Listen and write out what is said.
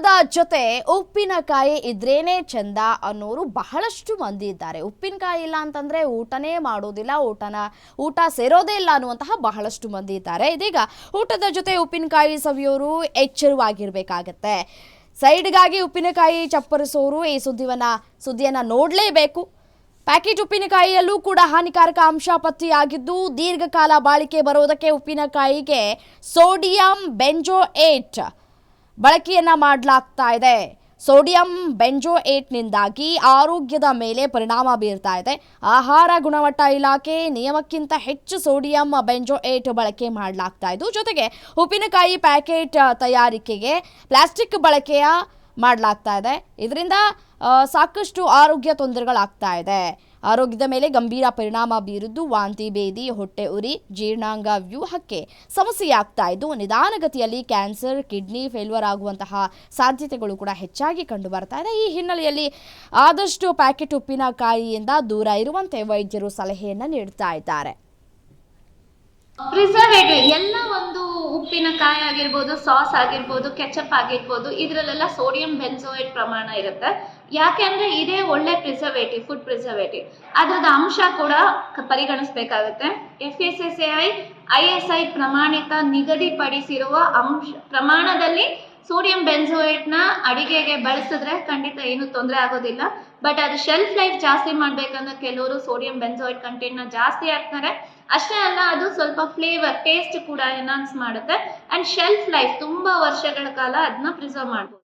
ಊಟದ ಜೊತೆ ಉಪ್ಪಿನಕಾಯಿ ಇದ್ರೇನೆ ಚಂದ ಅನ್ನೋರು ಬಹಳಷ್ಟು ಮಂದಿ ಇದ್ದಾರೆ. ಉಪ್ಪಿನಕಾಯಿ ಇಲ್ಲ ಅಂತಂದ್ರೆ ಊಟನೇ ಮಾಡೋದಿಲ್ಲ, ಊಟನ, ಊಟ ಸೇರೋದೇ ಇಲ್ಲ ಅನ್ನುವಂತಹ ಬಹಳಷ್ಟು ಮಂದಿ ಇದ್ದಾರೆ. ಇದೀಗ ಊಟದ ಜೊತೆ ಉಪ್ಪಿನಕಾಯಿ ಸವಿಯೋರು ಎಚ್ಚರವಾಗಿರ್ಬೇಕಾಗತ್ತೆ. ಸೈಡ್ಗಾಗಿ ಉಪ್ಪಿನಕಾಯಿ ಚಪ್ಪರಿಸೋರು ಈ ಸುದ್ದಿವನ್ನ, ಸುದ್ದಿಯನ್ನ ನೋಡಲೇಬೇಕು. ಪ್ಯಾಕೆಟ್ ಉಪ್ಪಿನಕಾಯಿಯಲ್ಲೂ ಕೂಡ ಹಾನಿಕಾರಕ ಅಂಶ ಪತ್ತೆಯಾಗಿದ್ದು, ದೀರ್ಘಕಾಲ ಬಾಳಿಕೆ ಬರೋದಕ್ಕೆ ಉಪ್ಪಿನಕಾಯಿಗೆ ಸೋಡಿಯಂ ಬೆಂಜೋಯೇಟ್ ಬಳಕೆಯನ್ನ ಮಾಡಲಾಗ್ತಾ ಇದೆ. ಸೋಡಿಯಂ ಬೆಂಜೋಯೇಟ್ನಿಂದಾಗಿ ಆರೋಗ್ಯದ ಮೇಲೆ ಪರಿಣಾಮ ಬೀರ್ತಾ ಇದೆ. ಆಹಾರ ಗುಣಮಟ್ಟ ಇಲಾಖೆ ನಿಯಮಕ್ಕಿಂತ ಹೆಚ್ಚು ಸೋಡಿಯಂ ಬೆಂಜೋಯೇಟ್ ಬಳಕೆ ಮಾಡಲಾಗ್ತಾ ಇದ್ದು, ಜೊತೆಗೆ ಉಪ್ಪಿನಕಾಯಿ ಪ್ಯಾಕೆಟ್ ತಯಾರಿಕೆಗೆ ಪ್ಲಾಸ್ಟಿಕ್ ಬಳಕೆಯ ಮಾಡಲಾಗ್ತಾ ಇದೆ. ಇದರಿಂದ ಸಾಕಷ್ಟು ಆರೋಗ್ಯ ತೊಂದರೆಗಳಾಗ್ತಾ ಇದೆ. ಆರೋಗ್ಯದ ಮೇಲೆ ಗಂಭೀರ ಪರಿಣಾಮ ಬೀರಿದ್ದು ವಾಂತಿ, ಬೇದಿ, ಹೊಟ್ಟೆ ಉರಿ, ಜೀರ್ಣಾಂಗ ವ್ಯೂಹಕ್ಕೆ ಸಮಸ್ಯೆಯಾಗ್ತಾ ಇದ್ದು, ನಿಧಾನಗತಿಯಲ್ಲಿ ಕ್ಯಾನ್ಸರ್, ಕಿಡ್ನಿ ಫೇಲ್ಯೂರ್ ಆಗುವಂತಹ ಸಾಧ್ಯತೆಗಳು ಕೂಡ ಹೆಚ್ಚಾಗಿ ಕಂಡು ಬರ್ತಾ ಇದೆ. ಈ ಹಿನ್ನೆಲೆಯಲ್ಲಿ ಆದಷ್ಟು ಪ್ಯಾಕೆಟ್ ಉಪ್ಪಿನಕಾಯಿಯಿಂದ ದೂರ ಇರುವಂತೆ ವೈದ್ಯರು ಸಲಹೆಯನ್ನು ನೀಡ್ತಾ ಇದ್ದಾರೆ. ಎಲ್ಲ ಉಪ್ಪಿನಕಾಯಿ ಆಗಿರ್ಬೋದು, ಸಾಸ್ ಆಗಿರ್ಬೋದು, ಕೆಚಪ್ ಆಗಿರ್ಬೋದು, ಇದರಲ್ಲೆಲ್ಲ ಸೋಡಿಯಂ ಬೆನ್ಸೋಯೇಟ್ ಪ್ರಮಾಣ ಇರುತ್ತೆ. ಯಾಕೆ ಅಂದ್ರೆ ಇದೇ ಒಳ್ಳೆ ಪ್ರಿಸರ್ವೇಟಿವ್, ಫುಡ್ ಪ್ರಿಸರ್ವೇಟಿವ್. ಅದ್ರದ ಅಂಶ ಕೂಡ ಪರಿಗಣಿಸಬೇಕಾಗುತ್ತೆ. F S S I I S I ಪ್ರಮಾಣಿತ ನಿಗದಿಪಡಿಸಿರುವ ಅಂಶ ಪ್ರಮಾಣದಲ್ಲಿ ಸೋಡಿಯಂ ಬೆನ್ಸೋಯೇಟ್ನ ಅಡಿಗೆಗೆ ಬಳಸಿದ್ರೆ ಖಂಡಿತ ಏನು ತೊಂದರೆ ಆಗೋದಿಲ್ಲ. ಬಟ್ ಅದು ಶೆಲ್ಫ್ ಲೈಫ್ ಜಾಸ್ತಿ ಮಾಡ್ಬೇಕಂದ್ರೆ ಕೆಲವರು ಸೋಡಿಯಂ ಬೆನ್ಸೋಯೇಟ್ ಕಂಟೆಂಟ್ನ ಜಾಸ್ತಿ ಹಾಕ್ತಾರೆ. ಅಷ್ಟೇ ಅಲ್ಲ, ಅದು ಸ್ವಲ್ಪ ಫ್ಲೇವರ್ ಟೇಸ್ಟ್ ಕೂಡ ಎನ್ಹಾನ್ಸ್ ಮಾಡುತ್ತೆ. ಅಂಡ್ ಶೆಲ್ಫ್ ಲೈಫ್ ತುಂಬಾ ವರ್ಷಗಳ ಕಾಲ ಅದನ್ನ ಪ್ರಿಸರ್ವ್ ಮಾಡ್ಬೋದು.